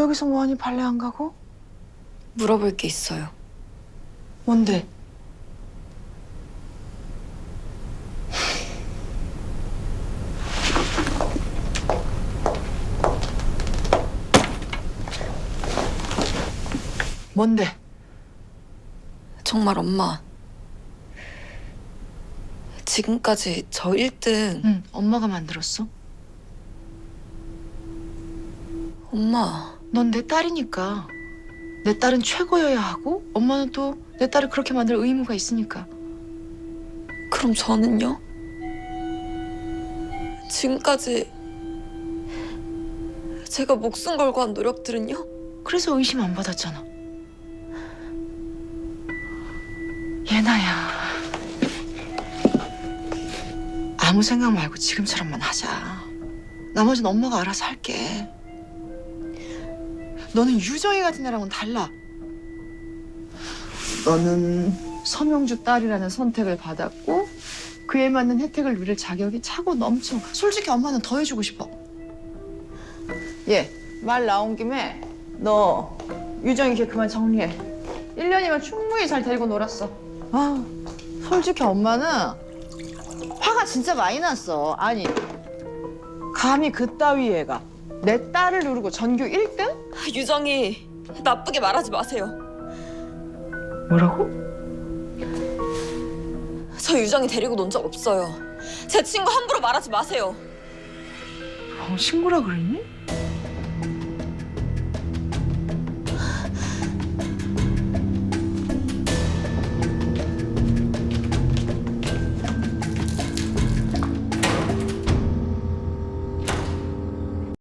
여기서 뭐하니 발레 안 가고? 물어볼 게 있어요. 뭔데? 뭔데? 정말 엄마. 지금까지 저 1등 응, 엄마가 만들었어. 엄마. 넌 내 딸이니까. 내 딸은 최고여야 하고 엄마는 또 내 딸을 그렇게 만들 의무가 있으니까. 그럼 저는요? 지금까지 제가 목숨 걸고 한 노력들은요? 그래서 의심 안 받았잖아. 예나야. 아무 생각 말고 지금처럼만 하자. 나머지는 엄마가 알아서 할게. 너는 유정이 같은 애랑은 달라. 너는 서명주 딸이라는 선택을 받았고 그에 맞는 혜택을 누릴 자격이 차고 넘쳐. 솔직히 엄마는 더 해주고 싶어. 예, 말 나온 김에 너 유정이 걔 그만 정리해. 1년이면 충분히 잘 데리고 놀았어. 아, 솔직히 엄마는 화가 진짜 많이 났어. 아니, 감히 그따위 애가 내 딸을 누르고 전교 1등? 유정이 나쁘게 말하지 마세요. 뭐라고? 저 유정이 데리고 논 적 없어요. 제 친구 함부로 말하지 마세요. 어, 친구라 그랬니?